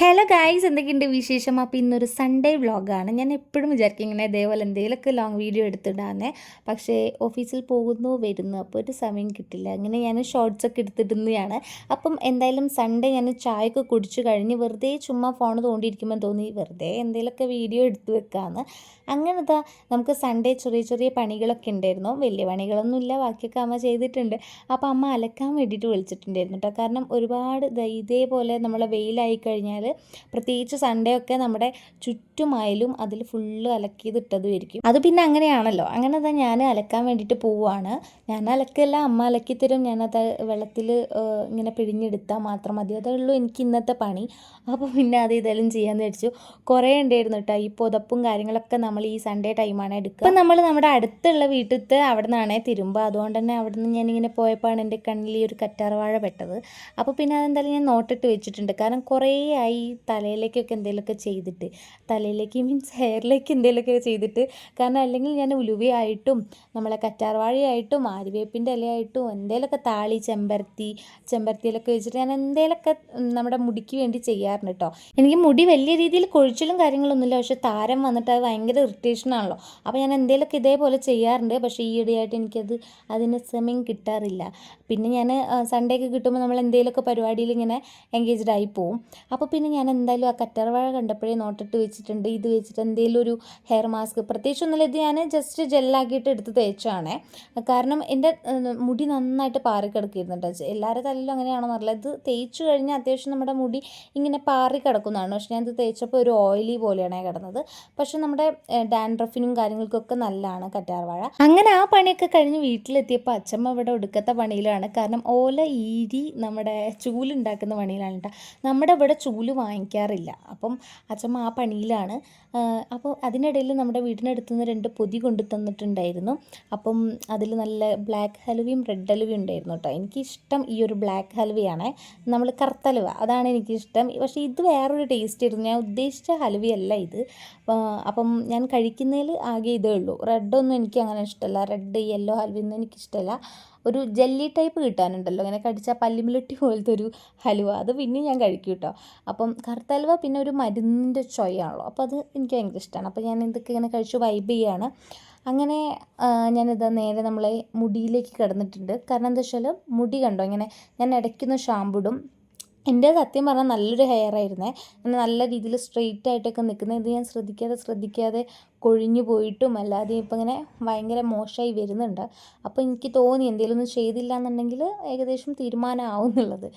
Hello guys എന്തൊക്കെയുണ്ട് വിശേഷം? അപ്പോൾ ഇന്നൊരു സൺഡേ വ്ളോഗാണ് ഞാൻ എപ്പോഴും വിചാരിക്കും ഇങ്ങനെ ഇതേപോലെ എന്തെങ്കിലുമൊക്കെ ലോങ് വീഡിയോ എടുത്തിടാന്നേ. പക്ഷേ ഓഫീസിൽ പോകുന്നു വരുന്നു. അപ്പോൾ ഒരു സമയം കിട്ടില്ല. അങ്ങനെ ഞാൻ ഷോർട്സ് ഒക്കെ എടുത്തിടുന്നതാണ്. അപ്പം എന്തായാലും സൺഡേ ഞാൻ ചായയൊക്കെ കുടിച്ചു കഴിഞ്ഞ് വെറുതെ ചുമ്മാ ഫോൺ തോണ്ടിയിരിക്കുമ്പോൾ തോന്നി വെറുതെ എന്തെങ്കിലുമൊക്കെ വീഡിയോ എടുത്തു വെക്കാമെന്ന് അങ്ങനെ നമുക്ക് സൺഡേ ചെറിയ ചെറിയ പണികളൊക്കെ ഉണ്ടായിരുന്നു. വലിയ പണികളൊന്നുമില്ല. ബാക്കിയൊക്കെ അമ്മ ചെയ്തിട്ടുണ്ട്. അപ്പോൾ അമ്മ അലക്കാൻ വേണ്ടിയിട്ട് വിളിച്ചിട്ടുണ്ടായിരുന്നു കേട്ടോ കാരണം ഒരുപാട് ഇതേപോലെ നമ്മളെ വെയിലായി കഴിഞ്ഞാൽ പ്രത്യേകിച്ച് സൺഡേ ഒക്കെ നമ്മുടെ ചുറ്റുമായാലും അതിൽ ഫുള്ള് അലക്കിയതിട്ടതുമായിരിക്കും. അത് പിന്നെ അങ്ങനെയാണല്ലോ. അങ്ങനെ തന്നെ ഞാൻ അലക്കാൻ വേണ്ടിയിട്ട് പോവുകയാണ് ഞാൻ അലക്കല്ല അമ്മ അലക്കി തരും. ഞാനത് വെള്ളത്തിൽ ഇങ്ങനെ പിഴിഞ്ഞെടുത്താൽ മാത്രം മതി. അതേ ഉള്ളൂ എനിക്ക് ഇന്നത്തെ പണി. അപ്പോൾ പിന്നെ അത് ഇതെല്ലാം ചെയ്യാമെന്ന് വെച്ചു കുറേ ഉണ്ടായിരുന്നു കേട്ടോ. ഈ പുതപ്പും കാര്യങ്ങളൊക്കെ നമ്മൾ ഈ സൺഡേ ടൈമാണ് എടുക്കുക. അപ്പം നമ്മൾ നമ്മുടെ അടുത്തുള്ള വീട്ടിലത്തെ അവിടെ നിന്നാണേ തിരുമ്പ് അതുകൊണ്ട് തന്നെ അവിടെ നിന്ന് ഞാനിങ്ങനെ പോയപ്പോഴാണ് എന്റെ കണ്ണിൽ ഈ ഒരു കറ്റാർവാഴ പെട്ടത്. അപ്പോൾ പിന്നെ അതെന്തായാലും ഞാൻ നോട്ടിട്ട് വെച്ചിട്ടുണ്ട്. കാരണം കുറേ ആയി ഈ തലയിലേക്കൊക്കെ എന്തെങ്കിലുമൊക്കെ ചെയ്തിട്ട് തലയിലേക്ക് മീൻസ് ഹെയറിലേക്ക് എന്തെങ്കിലുമൊക്കെ ചെയ്തിട്ട് കാരണം അല്ലെങ്കിൽ ഞാൻ ഉലുവയായിട്ടും നമ്മളെ കറ്റാർവാഴയായിട്ടും ആര്യവേപ്പിന്റെ ഇലയായിട്ടും എന്തെങ്കിലുമൊക്കെ താളി ചെമ്പരത്തി ചെമ്പരത്തിയിലൊക്കെ വെച്ചിട്ട് ഞാൻ എന്തെങ്കിലുമൊക്കെ നമ്മുടെ മുടിക്ക് വേണ്ടി ചെയ്യാറുണ്ട് കേട്ടോ. എനിക്ക് മുടി വലിയ രീതിയിൽ കൊഴിച്ചിലും കാര്യങ്ങളൊന്നുമില്ല പക്ഷേ താരം വന്നിട്ട് അത് ഭയങ്കര ഇറിറ്റേഷൻ ആണല്ലോ. അപ്പോൾ ഞാൻ എന്തെങ്കിലുമൊക്കെ ഇതേപോലെ ചെയ്യാറുണ്ട് പക്ഷേ ഈയിടെയായിട്ട് എനിക്കത് അതിന് സമയം കിട്ടാറില്ല. പിന്നെ ഞാൻ സൺഡേ ഒക്കെ കിട്ടുമ്പോൾ നമ്മൾ എന്തെങ്കിലുമൊക്കെ പരിപാടിയിൽ ഇങ്ങനെ എൻഗേജ്ഡ് ആയി പോവും. അപ്പോൾ പിന്നെ ഞാൻ എന്തായാലും ആ കറ്റാർവാഴ കണ്ടപ്പോഴേ നോട്ടിട്ട് വെച്ചിട്ടുണ്ട്. ഇത് വെച്ചിട്ട് എന്തെങ്കിലും ഒരു ഹെയർ മാസ്ക് പ്രത്യേകിച്ചൊന്നുമില്ല ഇത് ഞാൻ ജസ്റ്റ് ജെല്ലാക്കിയിട്ട് എടുത്ത് തേച്ചാണ്. കാരണം എന്റെ മുടി നന്നായിട്ട് പാറിക്കിടക്കിയിരുന്നുണ്ട് എല്ലാവരുടെ തലയിലും അങ്ങനെയാണോ എന്നറിയില്ല ഇത് തേച്ചു കഴിഞ്ഞാൽ അത്യാവശ്യം നമ്മുടെ മുടി ഇങ്ങനെ പാറി കിടക്കുന്നതാണ് പക്ഷെ ഞാൻ ഇത് തേച്ചപ്പോൾ ഒരു ഓയിലി പോലെയാണ് കിടന്നത്. പക്ഷെ നമ്മുടെ ഡാൻഡ്രഫിനും കാര്യങ്ങൾക്കൊക്കെ നല്ലതാണ് കറ്റാർവാഴ അങ്ങനെ ആ പണിയൊക്കെ കഴിഞ്ഞ് വീട്ടിലെത്തിയപ്പോൾ അച്ഛമ്മ ഇവിടെ ഒടുക്കത്തെ പണിയിലാണ്. കാരണം ഓല ഈരി നമ്മുടെ ചൂലുണ്ടാക്കുന്ന പണിയിലാണ് കേട്ടോ നമ്മുടെ ഇവിടെ ചൂൽ വാങ്ങിക്കാറില്ല. അപ്പം അച്ഛമ്മ ആ പണിയിലാണ്. അപ്പോൾ അതിനിടയിൽ നമ്മുടെ വീടിനടുത്ത് നിന്ന് രണ്ട് പൊതി കൊണ്ടു തന്നിട്ടുണ്ടായിരുന്നു. അപ്പം അതിൽ നല്ല ബ്ലാക്ക് ഹലുവയും റെഡ് ഹലുവയും ഉണ്ടായിരുന്നു കേട്ടോ. എനിക്കിഷ്ടം ഈ ഒരു ബ്ലാക്ക് ഹലുവയാണ്. നമ്മൾ കറുത്തലുവ അതാണ് എനിക്കിഷ്ടം. പക്ഷേ ഇത് വേറൊരു ടേസ്റ്റ് ആയിരുന്നു. ഞാൻ ഉദ്ദേശിച്ച ഹലുവയല്ല ഇത്. അപ്പം ഞാൻ കഴിക്കുന്നതിൽ ആകെ ഇതേ ഉള്ളൂ. റെഡ് ഒന്നും എനിക്ക് അങ്ങനെ ഇഷ്ടമല്ല. റെഡ് യെല്ലോ ഹലുവയൊന്നും എനിക്കിഷ്ടമല്ല. ഒരു ജെല്ലി ടൈപ്പ് കിട്ടാനുണ്ടല്ലോ. ഇങ്ങനെ കടിച്ചാൽ പല്ലിമിലിട്ടി പോലത്തെ ഒരു ഹലുവ. അത് പിന്നെ ഞാൻ കഴിക്കും കേട്ടോ അപ്പം കറുത്ത ഹലുവ പിന്നെ ഒരു മരുന്നിന്റെ ചൊയ്യാണല്ലോ. അപ്പോൾ അത് എനിക്ക് ഭയങ്കര ഇഷ്ടമാണ് അപ്പോൾ ഞാൻ ഇതൊക്കെ ഇങ്ങനെ കഴിച്ച് വൈബ് ചെയ്യാണ്. അങ്ങനെ ഞാനിത് നേരെ നമ്മളെ മുടിയിലേക്ക് കിടന്നിട്ടുണ്ട്. കാരണം എന്താ വെച്ചാൽ മുടി കണ്ടോ? ഇങ്ങനെ ഞാൻ ഇടയ്ക്കുന്ന ഷാമ്പു ഇടും. എന്റെ സത്യം പറഞ്ഞാൽ നല്ലൊരു ഹെയർ ആയിരുന്നേ. നല്ല രീതിയിൽ സ്ട്രെയിറ്റ് ആയിട്ടൊക്കെ നിൽക്കുന്നത് ഇത് ഞാൻ ശ്രദ്ധിക്കാതെ ശ്രദ്ധിക്കാതെ കൊഴിഞ്ഞു പോയിട്ടും അല്ലാതെ ഇപ്പം ഇങ്ങനെ ഭയങ്കര മോശമായി വരുന്നുണ്ട്. അപ്പോൾ എനിക്ക് തോന്നി എന്തെങ്കിലും ഒന്നും ചെയ്തില്ല എന്നുണ്ടെങ്കിൽ ഏകദേശം തീരുമാനമാവും എന്നുള്ളത്.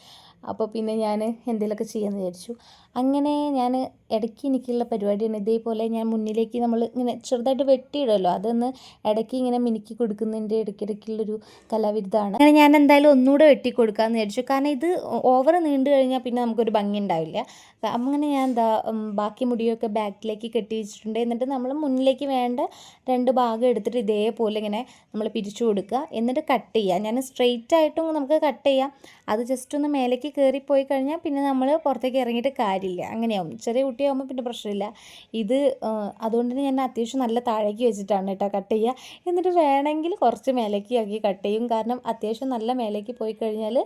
അപ്പോൾ പിന്നെ ഞാൻ എന്തെങ്കിലുമൊക്കെ ചെയ്യാമെന്ന് വിചാരിച്ചു. അങ്ങനെ ഞാൻ ഇടയ്ക്ക് എനിക്കുള്ള പരിപാടിയാണ്. ഇതേപോലെ ഞാൻ മുന്നിലേക്ക് നമ്മൾ ഇങ്ങനെ ചെറുതായിട്ട് വെട്ടിയിടുമല്ലോ അതൊന്ന് ഇടയ്ക്ക് ഇങ്ങനെ മിനുക്കി കൊടുക്കുന്നതിന്റെ ഇടയ്ക്കിടയ്ക്കുള്ളൊരു കലാവിരുദ്ധമാണ്. അങ്ങനെ ഞാൻ എന്തായാലും ഒന്നുകൂടെ വെട്ടി കൊടുക്കാമെന്ന് വിചാരിച്ചു. കാരണം ഇത് ഓവർ നീണ്ടു കഴിഞ്ഞാൽ പിന്നെ നമുക്കൊരു ഭംഗി ഉണ്ടാവില്ല. അങ്ങനെ ഞാൻ എന്താ ബാക്കി മുടിയൊക്കെ ബാക്കിലേക്ക് കെട്ടി വെച്ചിട്ടുണ്ട്. എന്നിട്ട് നമ്മൾ മുന്നിലേക്ക് വേണ്ട രണ്ട് ഭാഗം എടുത്തിട്ട് ഇതേപോലെ ഇങ്ങനെ നമ്മൾ പിരിച്ചു കൊടുക്കുക. എന്നിട്ട് കട്ട് ചെയ്യുക. ഞാൻ സ്ട്രെയിറ്റ് ആയിട്ടും നമുക്ക് കട്ട് ചെയ്യാം. അത് ജസ്റ്റ് ഒന്ന് മേലേക്ക് പോയി കഴിഞ്ഞാൽ പിന്നെ നമ്മൾ പുറത്തേക്ക് ഇറങ്ങിയിട്ട് കാര്യമില്ല. അങ്ങനെയാവും. ചെറിയ കുട്ടിയാകുമ്പോൾ പിന്നെ പ്രശ്നമില്ല. ഇത് അതുകൊണ്ട് തന്നെ ഞാൻ അത്യാവശ്യം നല്ല താഴേക്ക് വെച്ചിട്ടാണ് കേട്ടോ കട്ട് ചെയ്യുക എന്നിട്ട് വേണമെങ്കിൽ കുറച്ച് മേലേക്ക് ആക്കി കട്ട് ചെയ്യും. കാരണം അത്യാവശ്യം നല്ല മേലേക്ക് പോയി കഴിഞ്ഞാൽ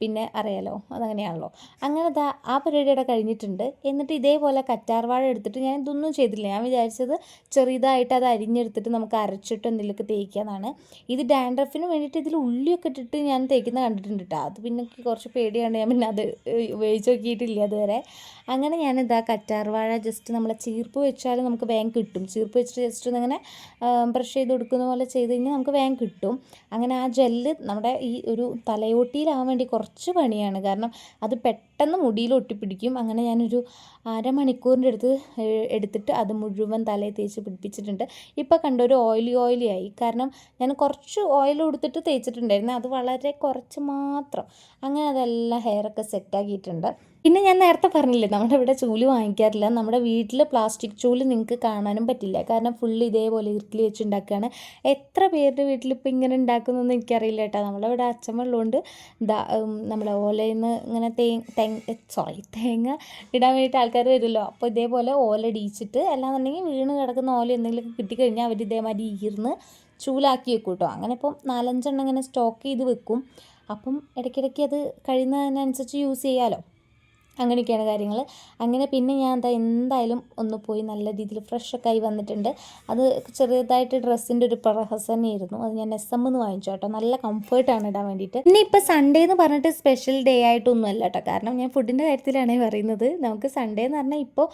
പിന്നെ അറിയാലോ അതങ്ങനെയാണല്ലോ. അങ്ങനെ ദാ ആ പരിപാടിയുടെ കഴിഞ്ഞിട്ടുണ്ട്. എന്നിട്ട് ഇതേപോലെ കറ്റാർവാഴ എടുത്തിട്ട് ഞാൻ ഇതൊന്നും ചെയ്തില്ല. ഞാൻ വിചാരിച്ചത് ചെറിയതായിട്ട് അത് അരിഞ്ഞെടുത്തിട്ട് നമുക്ക് അരച്ചിട്ട് എന്തെങ്കിലുമൊക്കെ തേക്കാന്നാണ് ഇത് ഡാൻഡ്രഫിന് വേണ്ടിയിട്ട് ഇതിൽ ഉള്ളിയൊക്കെ ഇട്ടിട്ട് ഞാൻ തേക്കുന്ന കണ്ടിട്ടുണ്ട് കേട്ടോ. അത് പിന്നെ കുറച്ച് പേടിയാണ് ഞാൻ പിന്നെ അത് ഉപയോഗിച്ച് നോക്കിയിട്ടില്ല അതുവരെ അങ്ങനെ ഞാനിതാ കറ്റാർവാഴ ജസ്റ്റ് നമ്മളെ ചീർപ്പ് വെച്ചാൽ നമുക്ക് വേഗം കിട്ടും. ചീർപ്പ് വെച്ചിട്ട് ജസ്റ്റ് ഒന്നിങ്ങനെ ബ്രഷ് ചെയ്ത് കൊടുക്കുന്ന പോലെ ചെയ്ത് കഴിഞ്ഞാൽ നമുക്ക് വേഗം കിട്ടും. അങ്ങനെ ആ ജെല്ല് നമ്മുടെ ഈ ഒരു തലയോട്ടിയിലാവാൻ വേണ്ടി കുറച്ച് പണിയാണ്. കാരണം അത് പെട്ടെന്ന് മുടിയിൽ ഒട്ടിപ്പിടിക്കും. അങ്ങനെ ഞാനൊരു അരമണിക്കൂറിന്റെ അടുത്ത് എടുത്തിട്ട് അത് മുഴുവൻ തലയിൽ തേച്ച് പിടിപ്പിച്ചിട്ടുണ്ട്. ഇപ്പോൾ കണ്ട ഒരു ഓയിലി ഓയിലി ആയി. കാരണം ഞാൻ കുറച്ച് ഓയിൽ കൊടുത്തിട്ട് തേച്ചിട്ടുണ്ടായിരുന്നു. അത് വളരെ കുറച്ച് മാത്രം. അങ്ങനെ അതെല്ലാം ഹെയറൊക്കെ സെറ്റാക്കിയിട്ടുണ്ട് പിന്നെ ഞാൻ നേരത്തെ പറഞ്ഞില്ലേ നമ്മുടെ ഇവിടെ ചൂൽ വാങ്ങിക്കാറില്ല. നമ്മുടെ വീട്ടിൽ പ്ലാസ്റ്റിക് ചൂൽ നിങ്ങൾക്ക് കാണാനും പറ്റില്ല. കാരണം ഫുള്ള് ഇതേപോലെ ഇറുക്കിൽ വെച്ച് ഉണ്ടാക്കുകയാണ് എത്ര പേരുടെ വീട്ടിൽ ഇപ്പോൾ ഇങ്ങനെ ഉണ്ടാക്കുന്നതെന്ന് എനിക്കറിയില്ല കേട്ടോ. നമ്മളിവിടെ ഇവിടെ ഉള്ളതുകൊണ്ട് ദാ നമ്മളെ ഓലയിൽ നിന്ന് ഇങ്ങനെ തേങ്ങ സോറി തേങ്ങ ഇടാൻ വേണ്ടിയിട്ട് ആൾക്കാർ വരുമല്ലോ അപ്പോൾ ഇതേപോലെ ഓല ഇടിച്ചിട്ട് അല്ലാന്നുണ്ടെങ്കിൽ വീണ് കിടക്കുന്ന ഓല എന്തെങ്കിലും കിട്ടിക്കഴിഞ്ഞാൽ അവർ ഇതേമാതിരി ഈർന്ന് ചൂലാക്കി വെക്കും കേട്ടോ. അങ്ങനെ ഇപ്പം നാലഞ്ചെണ്ണം ഇങ്ങനെ സ്റ്റോക്ക് ചെയ്ത് വെക്കും. അപ്പം ഇടയ്ക്കിടയ്ക്ക് അത് കഴിയുന്നതിനനുസരിച്ച് യൂസ് ചെയ്യാമല്ലോ അങ്ങനെയൊക്കെയാണ് കാര്യങ്ങൾ. അങ്ങനെ പിന്നെ ഞാൻ എന്താ എന്തായാലും ഒന്ന് പോയി നല്ല രീതിയിൽ ഫ്രഷൊക്കെ ആയി വന്നിട്ടുണ്ട്. അത് ചെറുതായിട്ട് ഡ്രസ്സിന്റെ ഒരു പ്രഹസനമായിരുന്നു അത് ഞാൻ എസ് എം എന്ന് വാങ്ങിച്ചു കേട്ടോ. നല്ല കംഫർട്ടാണ് ഇടാൻ വേണ്ടിയിട്ട്. പിന്നെ ഇപ്പോൾ സൺഡേ എന്ന് പറഞ്ഞിട്ട് സ്പെഷ്യൽ ഡേ ആയിട്ടൊന്നും അല്ല കേട്ടോ. കാരണം ഞാൻ ഫുഡിന്റെ കാര്യത്തിലാണ് പറയുന്നത്. നമുക്ക് സൺഡേ എന്ന് പറഞ്ഞാൽ ഇപ്പോൾ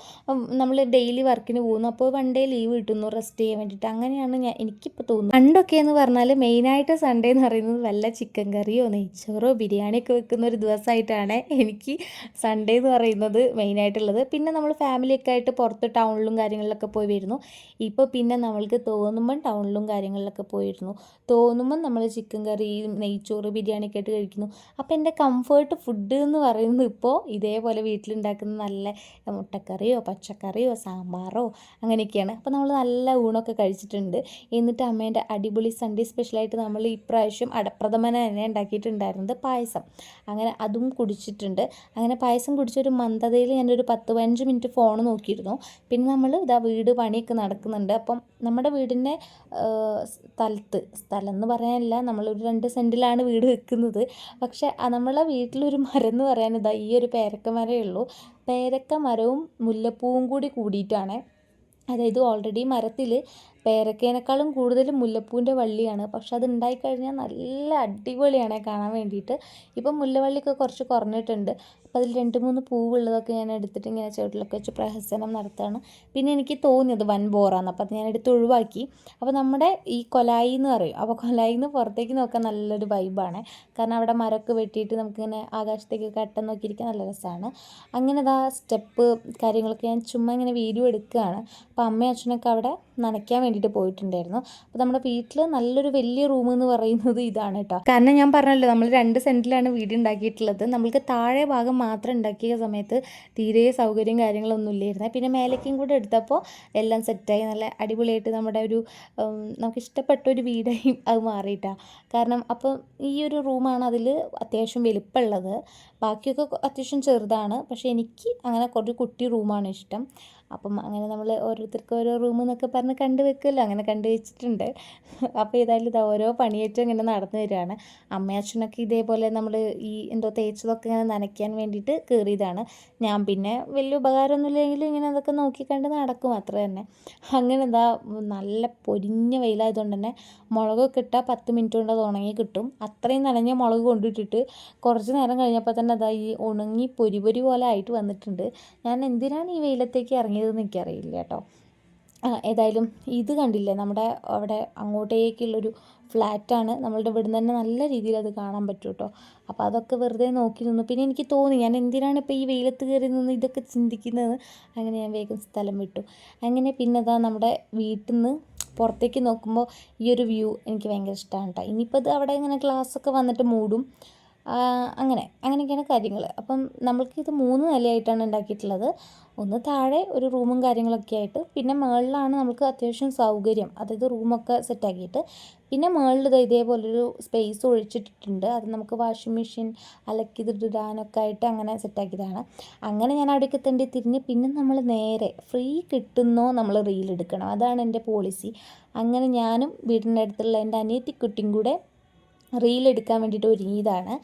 നമ്മൾ ഡെയിലി വർക്കിന് പോകുന്നു. അപ്പോൾ വൺ ഡേ ലീവ് കിട്ടുന്നു റെസ്റ്റ് ചെയ്യാൻ വേണ്ടിയിട്ട്. അങ്ങനെയാണ് ഞാൻ എനിക്കിപ്പോൾ തോന്നുന്നത്. പണ്ടൊക്കെ എന്ന് പറഞ്ഞാൽ മെയിനായിട്ട് സൺഡേ എന്ന് പറയുന്നത് വല്ല ചിക്കൻ കറിയോ നെയ്ച്ചോറോ ബിരിയാണിയൊക്കെ വെക്കുന്ന ഒരു ദിവസമായിട്ടാണ് എനിക്ക് സൺഡേ എന്ന് പറയുന്നത് മെയിനായിട്ടുള്ളത് പിന്നെ നമ്മൾ ഫാമിലിയൊക്കെ ആയിട്ട് പുറത്ത് ടൗണിലും കാര്യങ്ങളിലൊക്കെ പോയി വരുന്നു. ഇപ്പോൾ പിന്നെ നമ്മൾക്ക് തോന്നുമ്പം ടൗണിലും കാര്യങ്ങളിലൊക്കെ പോയിരുന്നു. തോന്നുമ്പം നമ്മൾ ചിക്കൻ കറി നെയ്ച്ചോറ് ബിരിയാണിയൊക്കെ ആയിട്ട് കഴിക്കുന്നു. അപ്പോൾ എന്റെ കംഫേർട്ട് ഫുഡ് എന്ന് പറയുന്നത് ഇപ്പോൾ ഇതേപോലെ വീട്ടിലുണ്ടാക്കുന്ന നല്ല മുട്ടക്കറിയോ പച്ചക്കറിയോ സാമ്പാറോ അങ്ങനെയൊക്കെയാണ്. അപ്പോൾ നമ്മൾ നല്ല ഊണൊക്കെ കഴിച്ചിട്ടുണ്ട്. എന്നിട്ട് അമ്മേന്റെ അടിപൊളി സൺഡേ സ്പെഷ്യലായിട്ട് നമ്മൾ ഇപ്രാവശ്യം അടപ്രഥമന തന്നെ ഉണ്ടാക്കിയിട്ടുണ്ടായിരുന്നത് പായസം. അങ്ങനെ അതും കുടിച്ചിട്ടുണ്ട്. അങ്ങനെ പായസം കുടിച്ചൊരു മന്ദതയിൽ ഞാനൊരു പത്ത് പതിനഞ്ച് മിനിറ്റ് ഫോൺ നോക്കിയിരുന്നു. പിന്നെ നമ്മൾ ഇതാ വീട് പണിയൊക്കെ നടക്കുന്നുണ്ട്. അപ്പം നമ്മുടെ വീടിന്റെ സ്ഥലത്ത് സ്ഥലം എന്ന് പറയാനില്ല നമ്മളൊരു രണ്ട് സെന്റിലാണ് വീട് വെക്കുന്നത്. പക്ഷേ നമ്മളെ വീട്ടിലൊരു മരം എന്ന് പറയാൻ ഇതാ ഈ ഒരു പേരക്ക മരമേ ഉള്ളൂ. പേരക്ക മരവും മുല്ലപ്പൂവും കൂടി കൂടിയിട്ടാണ്. അതായത് ഓൾറെഡി മരത്തിൽ പേരക്കേനേക്കാളും കൂടുതൽ മുല്ലപ്പൂവിന്റെ വള്ളിയാണ്. പക്ഷെ അത് ഉണ്ടായിക്കഴിഞ്ഞാൽ നല്ല അടിപൊളിയാണ് കാണാൻ വേണ്ടിയിട്ട്. ഇപ്പം മുല്ലവള്ളിയൊക്കെ കുറച്ച് കുറഞ്ഞിട്ടുണ്ട്. അപ്പോൾ അതിൽ രണ്ട് മൂന്ന് പൂവുള്ളതൊക്കെ ഞാൻ എടുത്തിട്ട് ഇങ്ങനെ ചുവട്ടിലൊക്കെ വെച്ച് പ്രഹസനം നടത്തുകയാണ്. പിന്നെ എനിക്ക് തോന്നിയത് വൻ ബോറാന്ന്. അപ്പോൾ അത് ഞാൻ എടുത്ത് ഒഴിവാക്കി. അപ്പോൾ നമ്മുടെ ഈ കൊലായി എന്ന് പറയും. അപ്പോൾ കൊലായിൽ നിന്ന് പുറത്തേക്ക് നോക്കാൻ നല്ലൊരു വൈബാണ്. കാരണം അവിടെ മരമൊക്കെ വെട്ടിയിട്ട് നമുക്കിങ്ങനെ ആകാശത്തേക്ക് കട്ടം നോക്കിയിരിക്കാൻ നല്ല രസമാണ്. അങ്ങനെ അതാ സ്റ്റെപ്പ് കാര്യങ്ങളൊക്കെ ഞാൻ ചുമ്മാ ഇങ്ങനെ വീഡിയോ എടുക്കുകയാണ്. അപ്പോൾ അമ്മയും അച്ഛനൊക്കെ അവിടെ നനയ്ക്കാൻ വേണ്ടിയിട്ട് പോയിട്ടുണ്ടായിരുന്നു. അപ്പോൾ നമ്മുടെ വീട്ടിൽ നല്ലൊരു വലിയ റൂം എന്ന് പറയുന്നത് ഇതാണ് കേട്ടോ കാരണം ഞാൻ പറഞ്ഞല്ലോ നമ്മൾ രണ്ട് സെന്റിലാണ് വീട് ഉണ്ടാക്കിയിട്ടുള്ളത്. നമ്മൾക്ക് താഴെ ഭാഗം മാത്രം ഉണ്ടാക്കിയ സമയത്ത് തീരെ സൗകര്യം കാര്യങ്ങളൊന്നും ഇല്ലായിരുന്നു. പിന്നെ മേലേക്കും കൂടെ എടുത്തപ്പോൾ എല്ലാം സെറ്റായി. നല്ല അടിപൊളിയായിട്ട് നമ്മുടെ ഒരു നമുക്ക് ഇഷ്ടപ്പെട്ട ഒരു വീടായി അത് മാറിയിട്ടാണ് കാരണം അപ്പം ഈ ഒരു റൂമാണ് അതിൽ അത്യാവശ്യം വലിപ്പമുള്ളത്. ബാക്കിയൊക്കെ അത്യാവശ്യം ചെറുതാണ്. പക്ഷേ എനിക്ക് അങ്ങനെ കുറച്ച് കുട്ടി റൂമാണ് ഇഷ്ടം. അപ്പം അങ്ങനെ നമ്മൾ ഓരോരുത്തർക്ക് ഓരോ റൂം എന്നൊക്കെ പറഞ്ഞ് കണ്ടു വെക്കുമല്ലോ അങ്ങനെ കണ്ടു വെച്ചിട്ടുണ്ട്. അപ്പോൾ ഏതായാലും ഇത് ഓരോ പണിയേറ്റം ഇങ്ങനെ നടന്നു വരികയാണ്. അമ്മയച്ഛനൊക്കെ ഇതേപോലെ നമ്മൾ ഈ എന്തോ തേച്ചതൊക്കെ ഇങ്ങനെ നനയ്ക്കാൻ വേണ്ടിയിട്ട് കയറിയതാണ് ഞാൻ പിന്നെ വലിയ ഉപകാരമൊന്നുമില്ലെങ്കിലും ഇങ്ങനെ അതൊക്കെ നോക്കിക്കണ്ട് നടക്കും. അത്ര തന്നെ. അങ്ങനെ എന്താ നല്ല പൊരിഞ്ഞ വെയിലായതുകൊണ്ട് തന്നെ മുളകൊക്കെ ഇട്ടാൽ പത്ത് മിനിറ്റ് കൊണ്ട് അത് ഉണങ്ങി കിട്ടും. അത്രയും നനഞ്ഞ മുളക് കൊണ്ടിട്ടിട്ട് കുറച്ച് നേരം കഴിഞ്ഞപ്പോൾ തന്നെ അതാ ഈ ഉണങ്ങി പൊരി പൊരി പോലെ ആയിട്ട് വന്നിട്ടുണ്ട്. ഞാൻ എന്തിനാണ് ഈ വെയിലത്തേക്ക് ഇറങ്ങിയതെന്ന് എനിക്കറിയില്ല കേട്ടോ. ഏതായാലും ഇത് കണ്ടില്ലേ? നമ്മുടെ അവിടെ അങ്ങോട്ടേക്കുള്ളൊരു ഫ്ലാറ്റാണ്. നമ്മളുടെ ഇവിടെ തന്നെ നല്ല രീതിയിൽ അത് കാണാൻ പറ്റും കേട്ടോ. അപ്പോൾ അതൊക്കെ വെറുതെ നോക്കി നിന്നു. പിന്നെ എനിക്ക് തോന്നി ഞാൻ എന്തിനാണ് ഇപ്പോൾ ഈ വെയിലത്ത് കയറി നിന്ന് ഇതൊക്കെ ചിന്തിക്കുന്നത് അങ്ങനെ ഞാൻ വേഗം സ്ഥലം വിട്ടു. അങ്ങനെ പിന്നെ അതാ നമ്മുടെ വീട്ടിൽ നിന്ന് പുറത്തേക്ക് നോക്കുമ്പോൾ ഈ ഒരു വ്യൂ എനിക്ക് ഭയങ്കര ഇഷ്ടമാണ് കേട്ടോ. ഇനിയിപ്പോൾ ഇത് അവിടെ ഇങ്ങനെ ഗ്ലാസ്സൊക്കെ വന്നിട്ട് മൂടും. അങ്ങനെ അങ്ങനെയൊക്കെയാണ് കാര്യങ്ങൾ അപ്പം നമ്മൾക്ക് ഇത് മൂന്ന് നിലയായിട്ടാണ് ഉണ്ടാക്കിയിട്ടുള്ളത്. ഒന്ന് താഴെ ഒരു റൂമും കാര്യങ്ങളൊക്കെ ആയിട്ട് പിന്നെ മുകളിലാണ് നമുക്ക് അത്യാവശ്യം സൗകര്യം. അതായത് റൂമൊക്കെ സെറ്റാക്കിയിട്ട്. പിന്നെ മുകളിൽ ഇത് ഇതേപോലൊരു സ്പേസ് ഒഴിച്ചിട്ടിട്ടുണ്ട്. അത് നമുക്ക് വാഷിംഗ് മെഷീൻ അലക്കിതിടാനൊക്കെ ആയിട്ട് അങ്ങനെ സെറ്റാക്കിയതാണ്. അങ്ങനെ ഞാൻ അവിടേക്ക് എത്തേണ്ടി തിരിഞ്ഞ് പിന്നെ നമ്മൾ നേരെ ഫ്രീ കിട്ടുന്നോ നമ്മൾ റീൽ എടുക്കണം. അതാണ് എന്റെ പോളിസി അങ്ങനെ ഞാനും വീടിന്റെ അടുത്തുള്ള എന്റെ അനിയത്തിക്കുട്ടിയും കൂടെ റീൽ എടുക്കാൻ വേണ്ടിയിട്ട് ഒരുങ്ങിയതാണ്.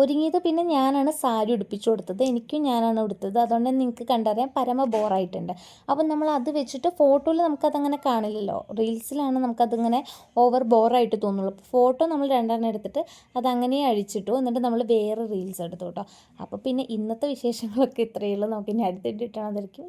ഒരുങ്ങിയത് പിന്നെ ഞാനാണ് സാരി ഉടുപ്പിച്ചു കൊടുത്തത്. എനിക്കും ഞാനാണ് ഉടുത്തത്. അതുകൊണ്ട് നിങ്ങൾക്ക് കണ്ടറിയാം പരമ ബോറായിട്ടുണ്ട് അപ്പം നമ്മൾ അത് വെച്ചിട്ട് ഫോട്ടോയിൽ നമുക്കതങ്ങനെ കാണില്ലല്ലോ. റീൽസിലാണ് നമുക്കതിങ്ങനെ ഓവർ ബോറായിട്ട് തോന്നുള്ളൂ. ഫോട്ടോ നമ്മൾ രണ്ടെണ്ണം എടുത്തിട്ട് അതങ്ങനെ അഴിച്ചിട്ടു. എന്നിട്ട് നമ്മൾ വേറെ റീൽസ് എടുത്തു കേട്ടോ. അപ്പോൾ പിന്നെ ഇന്നത്തെ വിശേഷങ്ങളൊക്കെ ഇത്രയേ ഉള്ളൂ. നമുക്ക് ഇനി അടുത്തിട്ടിട്ടാണ് അതായിരിക്കും